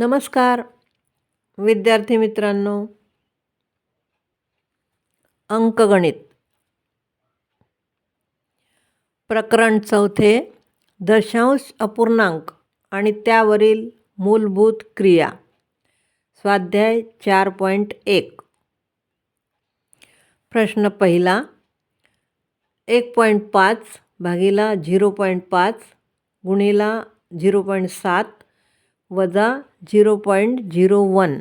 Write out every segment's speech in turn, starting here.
नमस्कार विद्यार्थी मित्रांनो. अंकगणित. प्रकरण चौथे दशांश अपूर्णांक आणि त्यावरील मूलभूत क्रिया. स्वाध्याय चार पॉईंट एक. प्रश्न पहिला एक पॉईंट पाच भागीला झिरो पॉईंट पाच गुणीला झिरो पॉईंट सात वजा झिरो पॉईंट झिरो वन.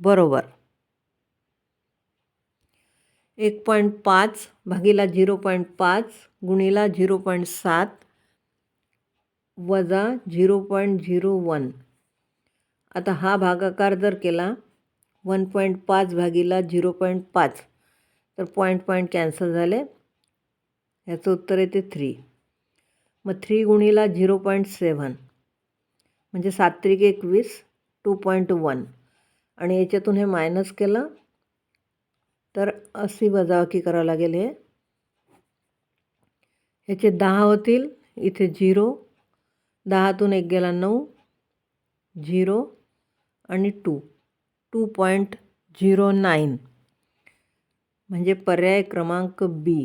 बरोबर. एक पॉईंट पाच भागीला झिरो पॉईंट पाच गुणीला झिरो पॉईंट सात वजा झिरो पॉईंट झिरो वन. आता हा भागाकार जर केला वन पॉईंट पाच भागीला झिरो पॉईंट पाच तर पॉईंट पॉईंट कॅन्सल झाले. ह्याचं उत्तर येते थ्री. मग थ्री गुणीला झिरो पॉईंट सेव्हन. म्हणजे सात त्रिक एकवीस टू पॉईंट वन आणि याच्यातून हे मायनस केलं तर अशी वजावाकी करावं लागेल हे. ह्याचे दहा होतील इथे झिरो दहातून एक गेला नऊ झिरो आणि two two point zero nine म्हणजे पर्याय क्रमांक बी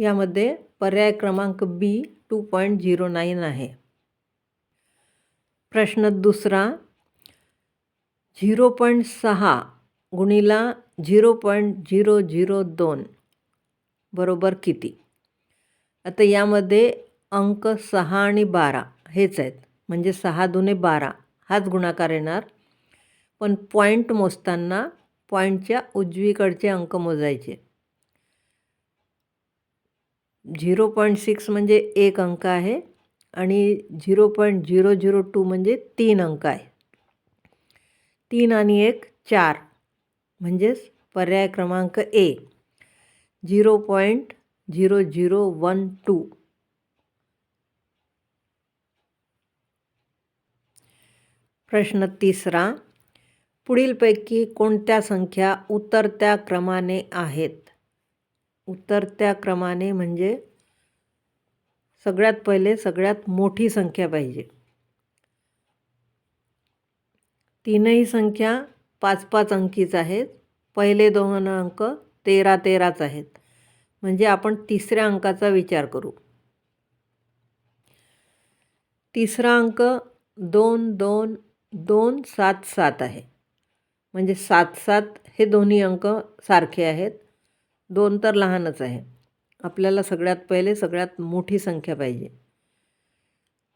यामध्ये पर्याय क्रमांक B two point zero nine आहे. प्रश्न दुसरा झिरो पॉईंट सहा गुणिला झिरो पॉईंट झिरो झिरो दोन बरोबर किती? आता यामध्ये अंक सहा आणि बारा हेच आहेत. म्हणजे सहा दुने बारा हाच गुणाकार येणार. पण पॉईंट मोजताना पॉईंटच्या उजवीकडचे अंक मोजायचे. झिरो पॉईंट सिक्स म्हणजे एक अंक आहे आणि zero point zero zero two म्हणजे तीन अंक आहे. तीन आणि एक चार. म्हणजेच पर्याय क्रमांक A. Zero point zero zero one two. प्रश्न तिसरा. पुढीलपैकी कोणत्या संख्या उतरत्या क्रमाने आहेत? उतरत्या क्रमाने म्हणजे सगळ्यात पहिले सगळ्यात मोठी संख्या पाहिजे. तीनही संख्या पाच पाच अंकीच आहेत. पहिले दोन अंक तेरा तेराच आहेत. म्हणजे आपण तिसऱ्या अंकाचा विचार करू. तिसरा अंक दोन दोन दोन सात सात आहे. म्हणजे सात सात हे दोन्ही अंक सारखे आहेत. दोन तर लहानच आहे. आपल्याला सगळ्यात पहिले सगळ्यात मोठी संख्या पाहिजे.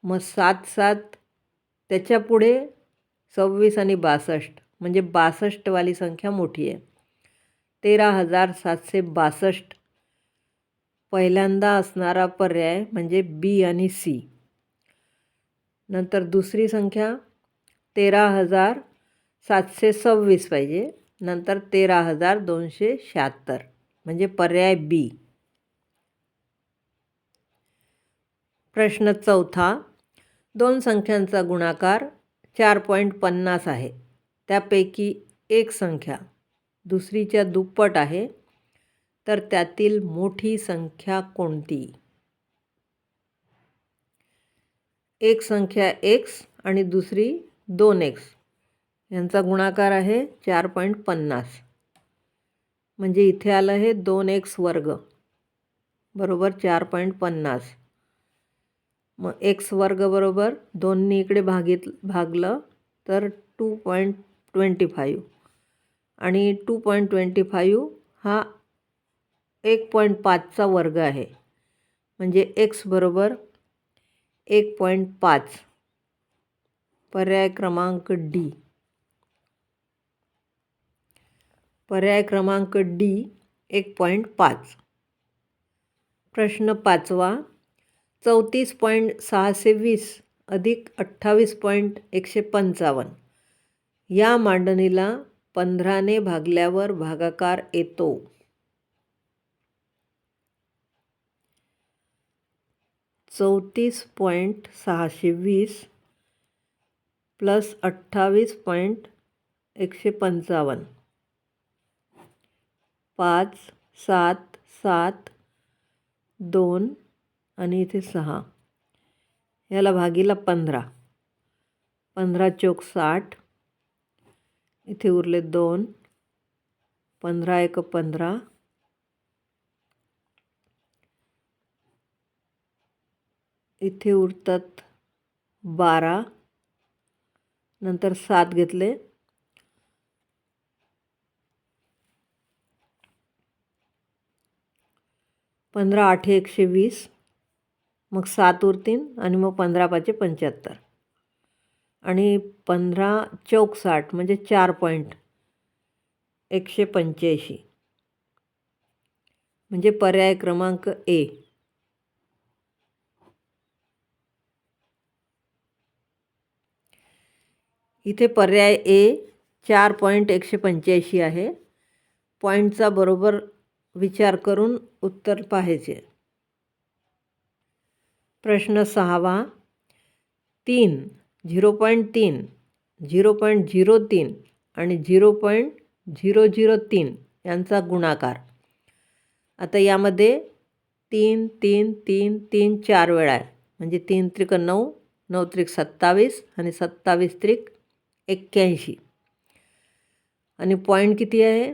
मग सात सात त्याच्या पुढे सव्वीस आणि बासष्ट म्हणजे बासष्टवाली संख्या मोठी आहे. तेरा हजार सातशे बासष्ट. पहिल्यांदा असणारा पर्याय म्हणजे बी आणि सी. नंतर दुसरी संख्या तेरा हजार सातशे सव्वीस पाहिजे. नंतर तेरा हजार दोनशे शहात्तर. म्हणजे पर्याय बी. प्रश्न चौथा दोन संख्यांचा गुणाकार चार पॉईंट पन्नास आहे. त्यापैकी एक संख्या दुसरीच्या दुप्पट आहे. तर त्यातील मोठी संख्या कोणती? एक संख्या एक्स आणि दुसरी दोन एक्स यांचा गुणाकार आहे चार पॉईंट पन्नास. म्हणजे इथे आलं हे दोन एक्स वर्ग. बरोबर चार पॉईंट पन्नास. मग एक्स वर्ग बरोबर दोन्ही इकडे भागित भागलं तर टू पॉईंट ट्वेंटी फाईव्ह. आणि टू पॉईंट ट्वेंटी फाईव्ह हा एक पॉईंट पाचचा वर्ग आहे. म्हणजे एक्स बरोबर एक पॉईंट पाच. पर्याय क्रमांक डी. पर्याय क्रमांक डी एक पॉईंट पाच. प्रश्न पाचवा चौतीस पॉईंट सहाशे वीस अधिक अठ्ठावीस पॉईंट एकशे पंचावन्न. या मांडणीला पंधराने भागल्यावर भागाकार येतो. चौतीस पॉईंट सहाशे वीस प्लस अठ्ठावीस पॉईंट एकशे पंचावन्न. पाच सात सात दोन आणि इथे सहा. याला भागीला पंधरा. पंधरा चोक साठ. इथे उरले दोन. पंधरा एक पंधरा. इथे उरतात बारा. नंतर सात घेतले. पंधरा आठे एकशे वीस मग सात उरतीन आणि मग पंधरा पाचशे पंच्याहत्तर. आणि पंधरा चौक साठ म्हणजे चार पॉईंट एकशे पंच्याऐंशी. म्हणजे पर्याय क्रमांक ए. इथे पर्याय ए चार पॉईंट एकशे पंच्याऐंशी आहे. पॉईंटचा बरोबर विचार करून उत्तर पाहायचे प्रश्न सहावा. तीन झिरो पॉईंट तीन झिरो पॉईंट झिरो तीन आणि झिरो पॉईंट झिरो झिरो तीन यांचा गुणाकार. आता यामध्ये तीन तीन तीन तीन चार वेळा आहे. म्हणजे तीन त्रिक नऊ नऊ त्रिक सत्तावीस आणि सत्तावीस त्रिक एक्क्याऐंशी. आणि पॉईंट किती आहे?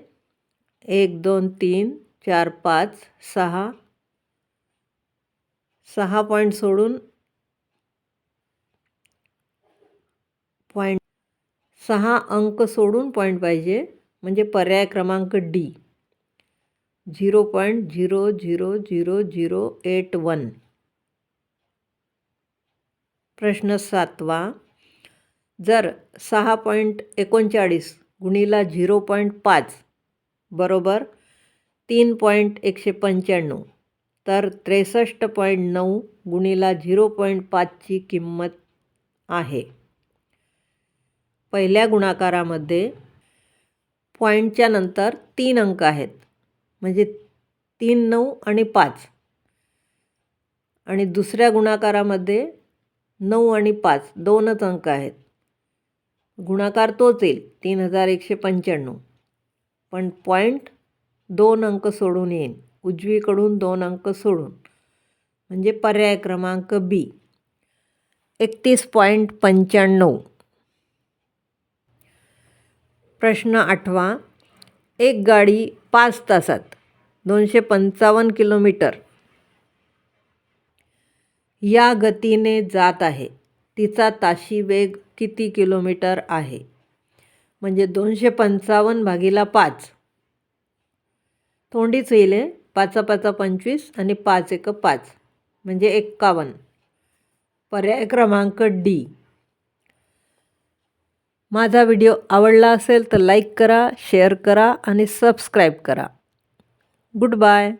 एक दोन तीन चार पाच सहा. सहा पॉईंट सोडून पॉईंट सहा अंक सोडून पॉईंट पाहिजे. म्हणजे पर्याय क्रमांक D zero point zero zero zero zero eight one. प्रश्न सातवा. जर सहा पॉईंट एकोणचाळीस गुणीला झिरो पॉईंट पाच बरोबर? तीन पॉईंट एकशे पंच्याण्णव. तर त्रेसष्ट पॉईंट नऊ गुणीला झिरो पॉईंट पाचची किंमत आहे. पहिल्या गुणाकारामध्ये पॉईंटच्या नंतर तीन अंक आहेत. म्हणजे तीन नऊ आणि पाच. आणि दुसऱ्या गुणाकारामध्ये नऊ आणि पाच दोनच अंक आहेत. गुणाकार तोच येईल तीन हजार एकशे पंच्याण्णव. पण पॉईंट दोन अंक सोडून येईन. उजवीकडून दोन अंक सोडून. म्हणजे पर्याय क्रमांक बी एकतीस पॉईंट पंच्याण्णव. प्रश्न आठवा. एक गाडी पाच तासात दोनशे पंचावन्न किलोमीटर या गतीने जात आहे. तिचा ताशी वेग किती किलोमीटर आहे? म्हणजे दोनशे पंचावन्न भागीला पाच. तोंडीच येईल. पाचा पाचा पंचवीस आणि पाच एक पाच. म्हणजे एक्कावन्न. पर्याय क्रमांक डी माझा व्हिडिओ आवडला असेल तर लाईक करा शेअर करा आणि सबस्क्राईब करा. Good bye.